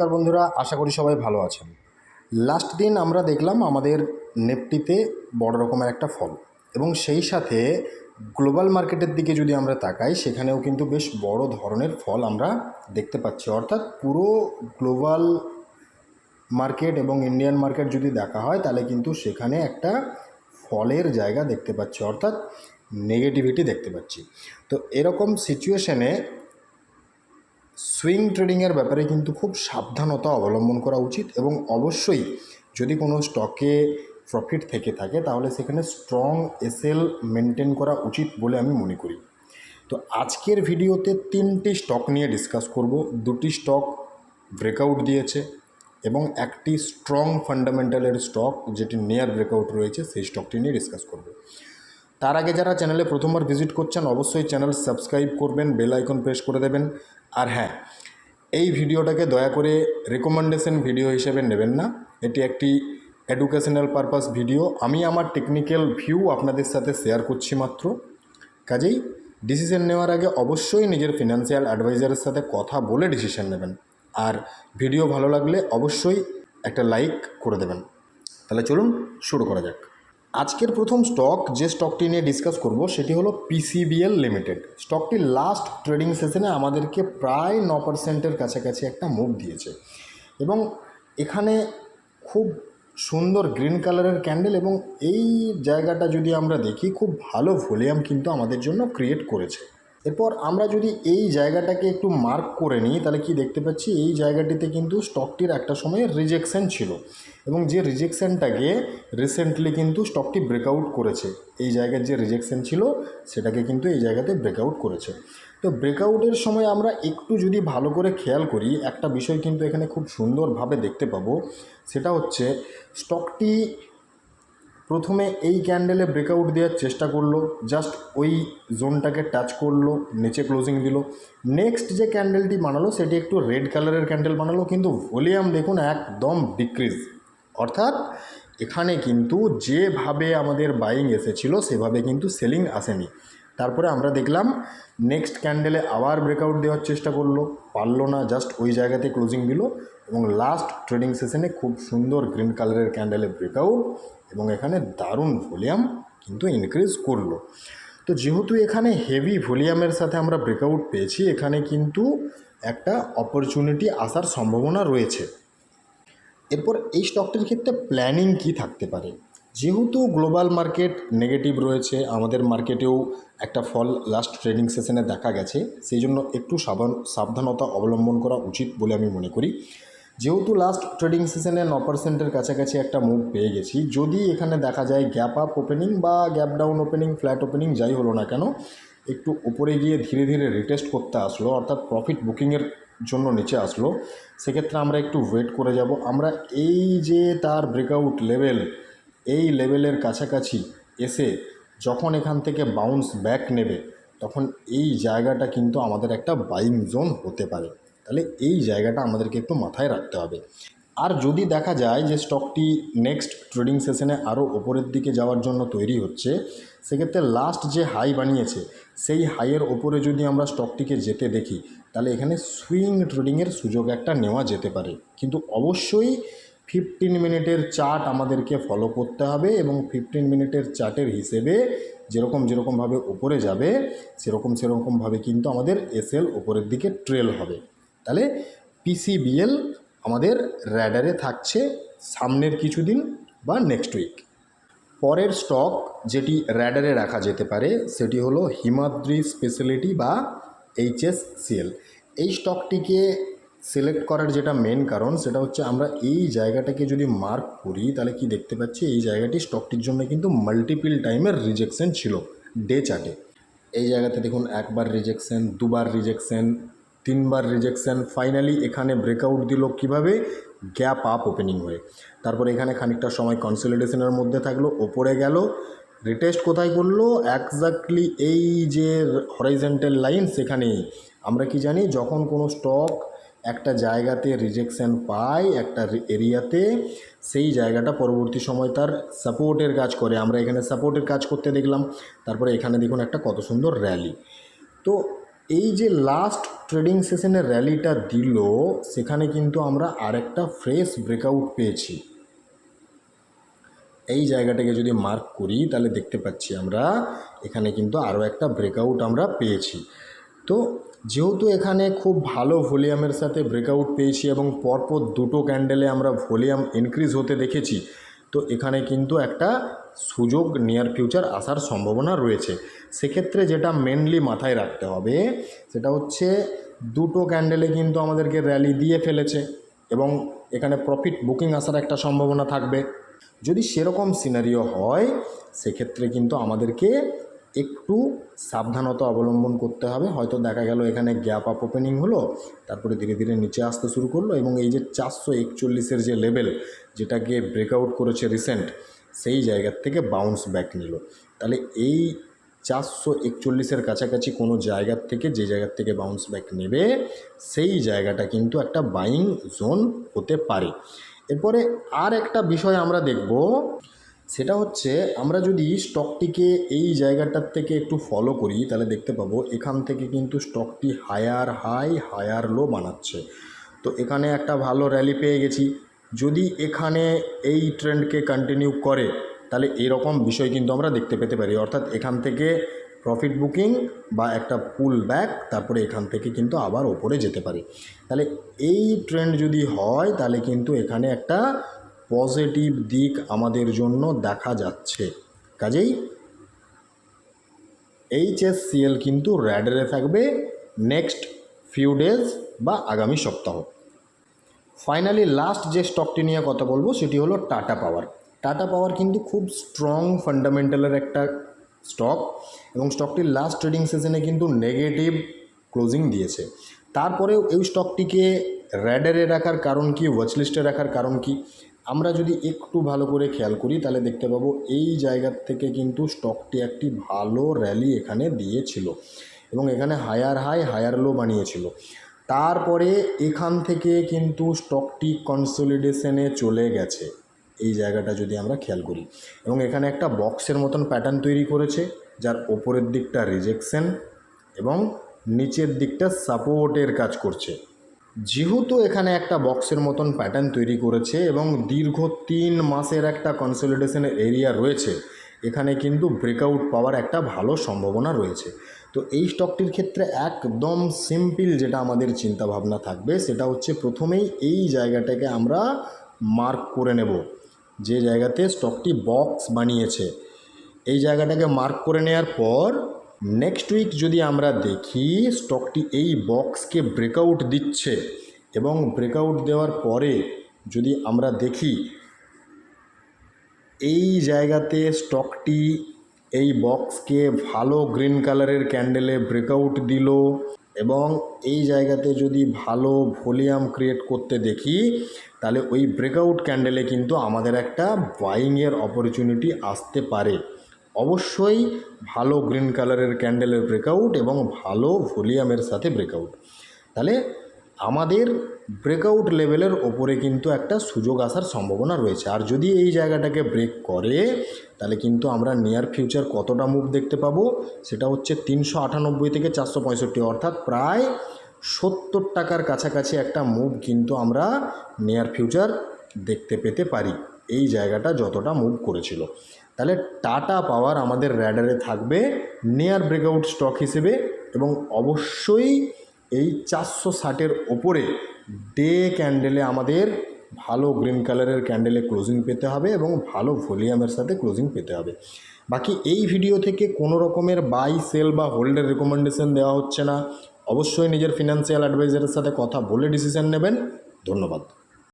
নমস্কার বন্ধুরা, আশা করি সবাই ভালো আছেন। লাস্ট দিন আমরা দেখলাম আমাদের নেপটিতে বড় রকমের একটা ফল এবং সেই সাথে গ্লোবাল মার্কেটের দিকে যদি আমরা তাকাই, সেখানেও কিন্তু বেশ বড় ধরনের ফল আমরা দেখতে পাচ্ছি। অর্থাৎ পুরো গ্লোবাল মার্কেট এবং ইন্ডিয়ান মার্কেট যদি দেখা হয়, তাহলে কিন্তু সেখানে একটা ফলের জায়গা দেখতে পাচ্ছি, অর্থাৎ নেগেটিভিটি দেখতে পাচ্ছি। তো এরকম সিচুয়েশনে সুইং ট্রেডিংয়ের ব্যাপারে কিন্তু খুব সাবধানতা অবলম্বন করা উচিত এবং অবশ্যই যদি কোনো স্টকে প্রফিট থেকে থাকে, তাহলে সেখানে স্ট্রং এসএল মেনটেন করা উচিত বলে আমি মনে করি। তো আজকের ভিডিওতে তিনটি স্টক নিয়ে ডিসকাস করব। দুটি স্টক ব্রেকআউট দিয়েছে এবং একটি স্ট্রং ফান্ডামেন্টালের স্টক যেটি নিয়ার ব্রেকআউট রয়েছে, সেই স্টকটি নিয়ে ডিসকাস করব। তার আগে যারা চ্যানেলে প্রথমবার ভিজিট করছেন, অবশ্যই চ্যানেল সাবস্ক্রাইব করবেন, বেল আইকন প্রেস করে দেবেন। আর হ্যাঁ এই ভিডিওটাকে দয়া করে রেকমেন্ডেশন ভিডিও হিসেবে নেবেন না। এটি একটি এডুকেশনাল পারপাস ভিডিও আমি আমার টেকনিক্যাল ভিউ আপনাদের সাথে শেয়ার করছি মাত্র। কাজেই ডিসিশন নেওয়ার আগে অবশ্যই নিজের ফিনান্সিয়াল অ্যাডভাইজারের সাথে কথা বলে ডিসিশন নেবেন। আর ভিডিও ভালো লাগলে অবশ্যই একটা লাইক করে দেবেন। তাহলে চলুন শুরু করা যাক। আজকের প্রথম স্টক যে স্টকটি নিয়ে ডিসকাস করব, সেটি হলো পিসিবিএল লিমিটেড স্টকটি লাস্ট ট্রেডিং সেশনে আমাদেরকে প্রায় ন পার্সেন্টের কাছাকাছি একটা মুভ দিয়েছে। এবং এখানে খুব সুন্দর গ্রিন কালারের ক্যান্ডেল এবং এই জায়গাটা যদি আমরা দেখি, খুব ভালো ভলিউম কিন্তু আমাদের জন্য ক্রিয়েট করেছে। এরপর আমরা যদি এই জায়গাটাকে একটু মার্ক করে নিই, তাহলে কি দেখতে পাচ্ছি? এই জায়গাটিতে কিন্তু স্টকটির একটা সময় রিজেকশন ছিল এবং যে রিজেকশনটাকে রিসেন্টলি কিন্তু স্টকটি ব্রেকআউট করেছে, এই জায়গার যে রিজেকশন ছিল সেটাকে কিন্তু এই জায়গাতে ব্রেকআউট করেছে। তো ব্রেকআউটের সময় আমরা একটু যদি ভালো করে খেয়াল করি, একটা বিষয় কিন্তু এখানে খুব সুন্দরভাবে দেখতে পাবো, সেটা হচ্ছে স্টকটি প্রথমে এই ক্যান্ডেলে ব্রেকআউট দেওয়ার চেষ্টা করল জাস্ট ওই জোনটাকে টাচ করল, নিচে ক্লোজিং দিল। নেক্সট যে ক্যান্ডেলটি বানালো, সেটি একটু রেড কালারের ক্যান্ডেল বানালো, কিন্তু ভলিউম দেখুন একদম ডিক্রিজ অর্থাৎ এখানে কিন্তু যেভাবে আমাদের বাইং এসেছিল, সেভাবে কিন্তু সেলিং আসেনি। তারপরে আমরা দেখলাম নেক্সট ক্যান্ডেলে আবার ব্রেকআউট দেওয়ার চেষ্টা করল, পারল না জাস্ট ওই জায়গাতে ক্লোজিং দিল। এবং লাস্ট ট্রেডিং সেশনে খুব সুন্দর গ্রিন কালারের ক্যান্ডেলে ব্রেকআউট এবং এখানে দারুণ ভলিউম কিন্তু ইনক্রিজ করল। তো যেহেতু এখানে হেভি ভলিউমের সাথে আমরা ব্রেকআউট পেয়েছি, এখানে কিন্তু একটা অপরচুনিটি আসার সম্ভাবনা রয়েছে। এরপর এই স্টকটির ক্ষেত্রে প্ল্যানিং কি থাকতে পারে? যেহেতু গ্লোবাল মার্কেট নেগেটিভ রয়েছে, আমাদের মার্কেটেও একটা ফল লাস্ট ট্রেডিং সেশনে দেখা গেছে, সেই জন্য একটু সাবধান সাবধানতা অবলম্বন করা উচিত বলে আমি মনে করি। যেহেতু লাস্ট ট্রেডিং সেশনে ন পার্সেন্টের কাছাকাছি একটা মুভ পেয়ে গেছি, যদি এখানে দেখা যায় গ্যাপ আপ ওপেনিং বা gap down opening flat opening যাই হলো না কেন, একটু উপরে গিয়ে ধীরে ধীরে রিটেস্ট করতে আসলো, অর্থাৎ প্রফিট বুকিংয়ের জন্য নিচে আসলো, সেক্ষেত্রে আমরা একটু ওয়েট করে যাব। আমরা এই যে তার ব্রেকআউট লেভেল এই লেভেলের কাছাকাছি এসে যখন এখান থেকে বাউন্স ব্যাক নেবে, তখন এই জায়গাটা কিন্তু আমাদের একটা বাইং জোন হতে পারে। তাহলে এই জায়গাটা আমাদেরকে একটু মাথায় রাখতে হবে। আর যদি দেখা যায় যে স্টকটি নেক্সট ট্রেডিং সেশনে আরও ওপরের দিকে যাওয়ার জন্য তৈরি হচ্ছে, সেক্ষেত্রে লাস্ট যে হাই বানিয়েছে, সেই হাইয়ের ওপরে যদি আমরা স্টকটিকে যেতে দেখি, তাহলে এখানে সুইং ট্রেডিংয়ের সুযোগ একটা নেওয়া যেতে পারে। কিন্তু অবশ্যই ফিফটিন মিনিটের চার্ট আমাদেরকে ফলো করতে হবে এবং ফিফটিন মিনিটের চার্টের হিসেবে যেরকম যেরকমভাবে ওপরে যাবে, সেরকম সেরকমভাবে কিন্তু আমাদের এসএল ওপরের দিকে ট্রেল হবে। তাহলে পিসিবিএল আমাদের র্যাডারে থাকছে সামনের কিছুদিন বা নেক্সট উইক পরের স্টক যেটি র্যাডারে রাখা যেতে পারে, সেটি হলো হিমাদ্রি স্পেশালিটি বা এইচএসসিএল এই স্টকটিকে সিলেক্ট করার যেটা মেন কারণ, সেটা হচ্ছে আমরা এই জায়গাটাকে যদি মার্ক করি, তাহলে কি দেখতে পাচ্ছি? এই জায়গাটি স্টকটির জন্য কিন্তু মাল্টিপিল টাইমের রিজেকশন ছিল ডে চার্টে এই জায়গাতে দেখুন, একবার রিজেকশন দুবার রিজেকশন তিনবার রিজেকশন ফাইনালি এখানে ব্রেকআউট দিল কীভাবে? গ্যাপ আপ ওপেনিং হয়ে। তারপর এখানে খানিকটা সময় কনসলিডেশনের মধ্যে থাকল, ওপরে গেল রিটেস্ট কোথায় করল? একজাক্টলি এই যে হরাইজেন্টাল লাইন সেখানেই। আমরা কি জানি, যখন কোনো স্টক একটা জায়গাতে রিজেকশন পায়, একটা এরিয়াতে, সেই জায়গাটা পরবর্তী সময় তার সাপোর্টের কাজ করে। আমরা এখানে সাপোর্টের কাজ করতে দেখলাম। তারপরে এখানে দেখুন একটা কত সুন্দর র্যালি তো এই যে লাস্ট ট্রেডিং সেশনের র্যালিটা দিল, সেখানে কিন্তু আমরা আরেকটা ফ্রেশ ব্রেকআউট পেয়েছি। এই জায়গাটাকে যদি মার্ক করি, তাহলে দেখতে পাচ্ছি আমরা এখানে কিন্তু আরও একটা ব্রেকআউট আমরা পেয়েছি। তো যেহেতু এখানে খুব ভালো ভলিউমের সাথে ব্রেকআউট পেয়েছি এবং পরপর দুটো ক্যান্ডেলে আমরা ভলিউম ইনক্রিজ হতে দেখেছি তো এখানে কিন্তু একটা সুযোগ নিয়ার ফিউচার আসার সম্ভাবনা রয়েছে। সেক্ষেত্রে যেটা মেনলি মাথায় রাখতে হবে, সেটা হচ্ছে দুটো ক্যান্ডেলে কিন্তু আমাদেরকে র্যালি দিয়ে ফেলেছে এবং এখানে প্রফিট বুকিং আসার একটা সম্ভাবনা থাকবে। যদি সেরকম সিনারিও হয়, সেক্ষেত্রে কিন্তু আমাদেরকে একটু সাবধানতা অবলম্বন করতে হবে। হয়তো দেখা গেল এখানে গ্যাপ আপ ওপেনিং হলো, তারপরে ধীরে ধীরে নিচে আসতে শুরু করল এবং এই যে চারশো একচল্লিশের যে লেভেল যেটাকে ব্রেকআউট করেছে রিসেন্ট সেই জায়গার থেকে বাউন্স ব্যাক নিল। তাহলে এই চারশো একচল্লিশের কাছাকাছি কোনো জায়গার থেকে যে জায়গার থেকে বাউন্স ব্যাক নেবে, সেই জায়গাটা কিন্তু একটা বাইং জোন হতে পারে। এরপরে আর একটা বিষয় আমরা দেখব সেটা হচ্ছে আমরা যদি স্টকটিকে এই জায়গাটার থেকে একটু ফলো করি, তাহলে দেখতে পাবো এখান থেকে কিন্তু স্টকটি হায়ার হাই হায়ার লো বানাচ্ছে। তো এখানে একটা ভালো র্যালি পেয়ে গেছি। যদি এখানে এই ট্রেন্ডকে কন্টিনিউ করে, তাহলে এরকম বিষয় কিন্তু আমরা দেখতে পেতে পারি। অর্থাৎ এখান থেকে প্রফিট বুকিং বা একটা পুল ব্যাক তারপরে এখান থেকে কিন্তু আবার ওপরে যেতে পারে। তাহলে এই ট্রেন্ড যদি হয়, তাহলে কিন্তু এখানে একটা পজিটিভ দিক আমাদের জন্য দেখা যাচ্ছে। কাজেই এইচএসসিএল কিন্তু র্যাডারে থাকবে নেক্সট ফিউ ডেজ বা আগামী সপ্তাহ। ফাইনালি লাস্ট যে স্টকটি নিয়ে কথা বলব সেটি হলো টাটা পাওয়ার। টাটা পাওয়ার কিন্তু খুব স্ট্রং ফান্ডামেন্টালের একটা স্টক এবং স্টকটির লাস্ট ট্রেডিং সেশনে কিন্তু নেগেটিভ ক্লোজিং দিয়েছে। তারপরেও এই স্টকটিকে র্যাডারে রাখার কারণ কি ওয়াচলিস্টে রাখার কারণ কি আমরা যদি একটু ভালো করে খেয়াল করি, তাহলে দেখতে পাবো এই জায়গার থেকে কিন্তু স্টকটি একটি ভালো র্যালি এখানে দিয়েছিল এবং এখানে হায়ার হাই হায়ার লো বানিয়েছিল। তারপরে এখান থেকে কিন্তু স্টকটি কনসলিডেশনে চলে গেছে, এই জায়গাটা যদি আমরা খেয়াল করি। এবং এখানে একটা বক্সের মতন প্যাটার্ন তৈরি করেছে, যার ওপরের দিকটা রিজেকশন এবং নিচের দিকটা সাপোর্টের কাজ করছে। যেহেতু এখানে একটা বক্সের মতন প্যাটার্ন তৈরি করেছে এবং দীর্ঘ তিন মাসের একটা কনসলিডেশনের এরিয়া রয়েছে, এখানে কিন্তু ব্রেকআউট পাওয়ার একটা ভালো সম্ভাবনা রয়েছে। তো এই স্টকটির ক্ষেত্রে একদম সিম্পল যেটা আমাদের চিন্তা ভাবনা থাকবে, সেটা হচ্ছে প্রথমেই এই জায়গাটাকে আমরা মার্ক করে নেব। যে জায়গাতে স্টকটি বক্স বানিয়েছে, এই জায়গাটাকে মার্ক করে নেওয়ার পর নেক্সট উইক যদি আমরা দেখি স্টকটি এই বক্সকে ব্রেকআউট দিচ্ছে এবং ব্রেকআউট দেওয়ার পরে যদি আমরা দেখি, এই জায়গাতে স্টকটি এই বক্সকে ভালো গ্রিন কালারের ক্যান্ডেলে ব্রেকআউট দিল এবং এই জায়গাতে যদি ভালো ভলিউম ক্রিয়েট করতে দেখি, তাহলে ওই ব্রেকআউট ক্যান্ডেলে কিন্তু আমাদের একটা বাইংয়ের অপরচুনিটি আসতে পারে। অবশ্যই ভালো গ্রিন কালারের ক্যান্ডেলের ব্রেকআউট এবং ভালো ভলিউমের সাথে ব্রেকআউট। তাহলে আমাদের ব্রেকআউট লেভেলের ওপরে কিন্তু একটা সুযোগ আসার সম্ভাবনা রয়েছে। আর যদি এই জায়গাটাকে ব্রেক করে, তাহলে কিন্তু আমরা নিয়ার ফিউচার কতটা মুভ দেখতে পাবো? সেটা হচ্ছে তিনশো আটানব্বই থেকে চারশো পঁয়ষট্টি, অর্থাৎ প্রায় সত্তর টাকার কাছাকাছি একটা মুভ কিন্তু আমরা নিয়ার ফিউচার দেখতে পেতে পারি। এই জায়গাটা যতটা মুভ করেছিল। তাহলে টাটা পাওয়ার আমাদের র্যাডারে থাকবে নিয়ার ব্রেকআউট স্টক হিসেবে এবং অবশ্যই এই চারশো ষাটের ওপরে ডে ক্যান্ডেলে আমাদের ভালো গ্রিন কালারের ক্যান্ডেলে ক্লোজিং পেতে হবে এবং ভালো ভলিউমের সাথে ক্লোজিং পেতে হবে। বাকি এই ভিডিও থেকে কোনো রকমের বাই, সেল বা হোল্ডের রেকমেন্ডেশন দেওয়া হচ্ছে না। অবশ্যই নিজের ফিনান্সিয়াল অ্যাডভাইজারের সাথে কথা বলে ডিসিশন নেবেন। ধন্যবাদ।